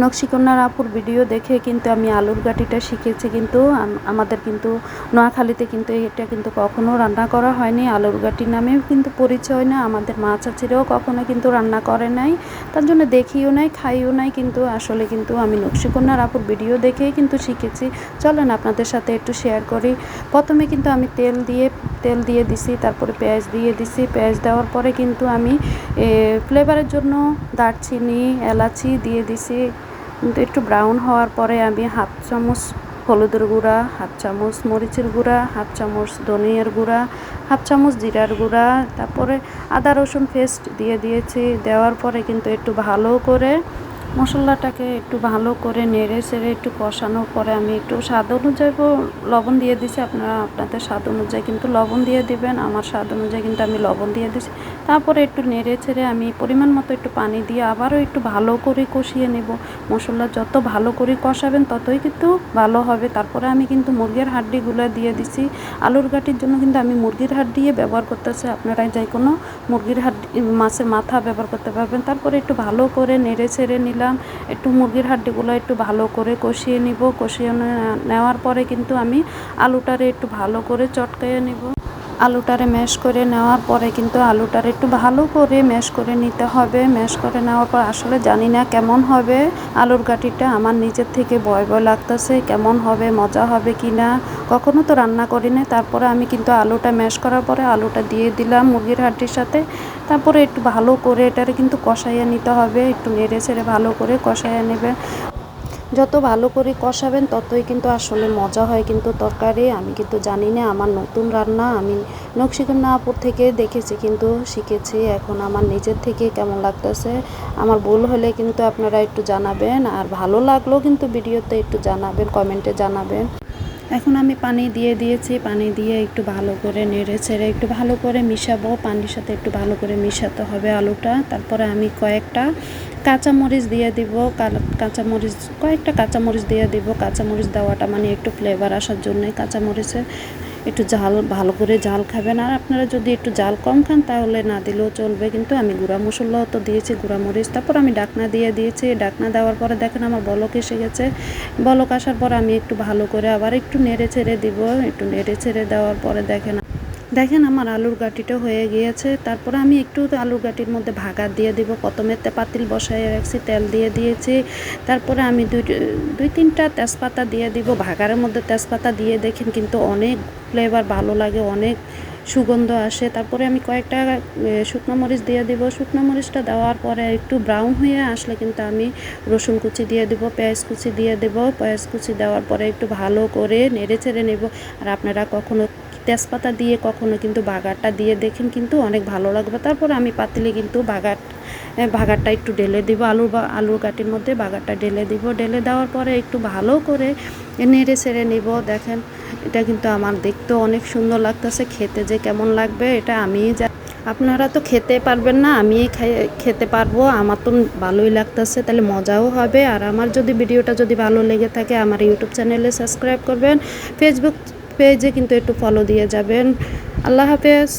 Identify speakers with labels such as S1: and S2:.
S1: নকশিকন্যার আপুর ভিডিও দেখে কিন্তু আমি আলুর গাটিটা শিখেছি কিন্তু আমাদের কিন্তু নোয়াখালীতে কিন্তু এটা কিন্তু কখনো রান্না করা হয়নি। আলুর গাটি নামেও কিন্তু পরিচয় না, আমাদের মা চাচিরাও কখনো কিন্তু রান্না করে নাই। তার জন্য দেখিও নাই, খাইও নাই কিন্তু, আসলে কিন্তু আমি নকশিকন্যার আপুর ভিডিও দেখেই কিন্তু শিখেছি। চলেন আপনাদের সাথে একটু শেয়ার করি। প্রথমে কিন্তু আমি তেল দিয়ে তেল দিয়ে দিছি, তারপরে পেঁয়াজ দিয়ে দিছি। পেঁয়াজ দেওয়ার পরে কিন্তু আমি ফ্লেভারের জন্য দারচিনি, এলাচি দিয়ে দিছি। কিন্তু একটু ব্রাউন হওয়ার পরে আমি হাফ চামচ হলুদের গুঁড়া হাফ চামচ মরিচের গুঁড়া হাফ চামচ ধনিয়ার গুঁড়া হাফ চামচ জিরার গুঁড়া, তারপরে আদা রসুন পেস্ট দিয়ে দিয়েছি। দেওয়ার পরে কিন্তু একটু ভালো করে মশলাটাকে একটু ভালো করে নেড়ে সেড়ে একটু কষানোর পরে আমি একটু স্বাদ অনুযায়ী লবণ দিয়ে দিছি। আপনারা, আপনাদের স্বাদ অনুযায়ী কিন্তু লবণ দিয়ে দিবেন। আমার স্বাদ অনুযায়ী কিন্তু আমি লবণ দিয়ে দিছি। তারপরে একটু নেড়ে ছেড়ে আমি পরিমাণ মতো একটু পানি দিয়ে আবারও একটু ভালো করে কষিয়ে নেব। মশলা যত ভালো করে কষাবেন ততই কিন্তু ভালো হবে। তারপরে আমি কিন্তু মুরগির হাড্ডিগুলো দিয়ে দিছি। আলুর গাটির জন্য কিন্তু আমি মুরগির হাড্ডি ব্যবহার করতেছি। আপনারা যে কোনো মুরগির হাড্ডি, মাছের মাথা ব্যবহার করতে পারবেন। তারপরে একটু ভালো করে নেড়ে ছেড়ে নিলাম। একটু মুরগির হাড্ডিগুলো একটু ভালো করে কষিয়ে নিব। কষিয়ে নেওয়ার পরে কিন্তু আমি আলুটারে একটু ভালো করে চটকাইয়ে নিব। আলুটারে ম্যাশ করে নেওয়ার পরে কিন্তু আলুটারে একটু ভালো করে ম্যাশ করে নিতে হবে। ম্যাশ করে নেওয়ার পর আসলে জানি না কেমন হবে। আলুর গাটিটা আমার নিজের থেকে ভয় ভয় লাগতেছে, কেমন হবে, মজা হবে কি না কখনো তো রান্না করি না তারপরে আমি কিন্তু আলুটা ম্যাশ করার পরে আলুটা দিয়ে দিলাম মুরগির হাড্ডির সাথে। তারপরে একটু ভালো করে এটারে কিন্তু কষাইয়া নিতে হবে। একটু নেড়ে ছেড়ে ভালো করে কষাইয়ে নেবে। যত ভালো করে কষাবেন, ততই কিন্তু আসলে মজা হয় কিন্তু তরকারি। আমি কিন্তু জানি না, আমার নতুন রান্না, আমি নকশিকান্না আপুর থেকে দেখেছি কিন্তু শিখেছি। এখন আমার নিজের থেকে কেমন লাগতেছে? আমার ভুল হলে কিন্তু আপনারা একটু জানাবেন, আর ভালো লাগলেও কিন্তু ভিডিওতে একটু জানাবেন, কমেন্টে জানাবেন। এখন আমি পানি দিয়ে দিয়েছি, পানি দিয়ে একটু ভালো করে নেড়ে ছেড়ে একটু ভালো করে মিশাবো। পানির সাথে একটু ভালো করে মিশাতে হবে আলুটা। তারপরে আমি কয়েকটা কাঁচামরিচ দিয়ে দিব। কাঁচামরিচ, কয়েকটা কাঁচামরিচ দিয়ে দিব। কাঁচামরিচ দেওয়াটা মানে একটু ফ্লেভার আসার জন্য কাঁচামরিচের একটু ঝাল, ভালো করে ঝাল খাবেন। আর আপনারা যদি একটু ঝাল কম খান, তাহলে না দিলেও চলবে। কিন্তু আমি গুঁড়া মশলাও তো দিয়েছি, গুঁড়া মরিচ, তারপর আমি ডাকনা দিয়ে দিয়েছি। ডাকনা দেওয়ার পরে দেখেন আমার বলক এসে গেছে। বলক আসার পর আমি একটু ভালো করে আবার একটু নেড়ে ছেড়ে দিব। একটু নেড়ে ছেড়ে দেওয়ার পরে দেখেন দেখেন আমার আলুর গাটিটা হয়ে গিয়েছে। তারপরে আমি একটু আলুর গাটির মধ্যে ভাগা দিয়ে দিব। প্রথমে পাতিল বসায় রাখছি, তেল দিয়ে দিয়েছি। তারপরে আমি দুই দুই, তিনটা তেজপাতা দিয়ে দিব। ভাগারের মধ্যে তেজপাতা দিয়ে দেখেন কিন্তু অনেক ফ্লেভার ভালো লাগে, অনেক সুগন্ধ আসে। তারপরে আমি কয়েকটা শুকনো মরিচ দিয়ে দিব। শুকনো মরিচটা দেওয়ার পরে একটু ব্রাউন হয়ে আসলে কিন্তু আমি রসুন কুচি দিয়ে দেবো, পেঁয়াজ কুচি দিয়ে দেব। পেঁয়াজ কুচি দেওয়ার পরে একটু ভালো করে নেড়ে ছেড়ে নেব। আর আপনারা কখনো তেজপাতা দিয়ে, কখনো কিন্তু বাগারটা দিয়ে দেখেন কিন্তু অনেক ভালো লাগবে। তারপর আমি পাতিলে কিন্তু বাগার বাগারটা একটু ঢেলে দিব। আলুর বা, আলুর গাটির মধ্যে বাগারটা ঢেলে দিব। ঢেলে দেওয়ার পরে একটু ভালো করে নেড়ে ছেড়ে নিব। দেখেন এটা কিন্তু আমার দেখতে অনেক সুন্দর লাগতেছে, খেতে যে কেমন লাগবে এটা আমি যা আপনারা তো খেতে পারবেন না আমি খেতে পারব, আমার তো ভালোই লাগতেছে, তাহলে মজাও হবে, আর আমার যদি ভিডিওটা যদি ভালো লেগে থাকে আমার ইউটিউব চ্যানেলে সাবস্ক্রাইব করবেন, ফেসবুক পেজে কিন্তু একটু ফলো দিয়ে যাবেন, আল্লাহ হাফেজ।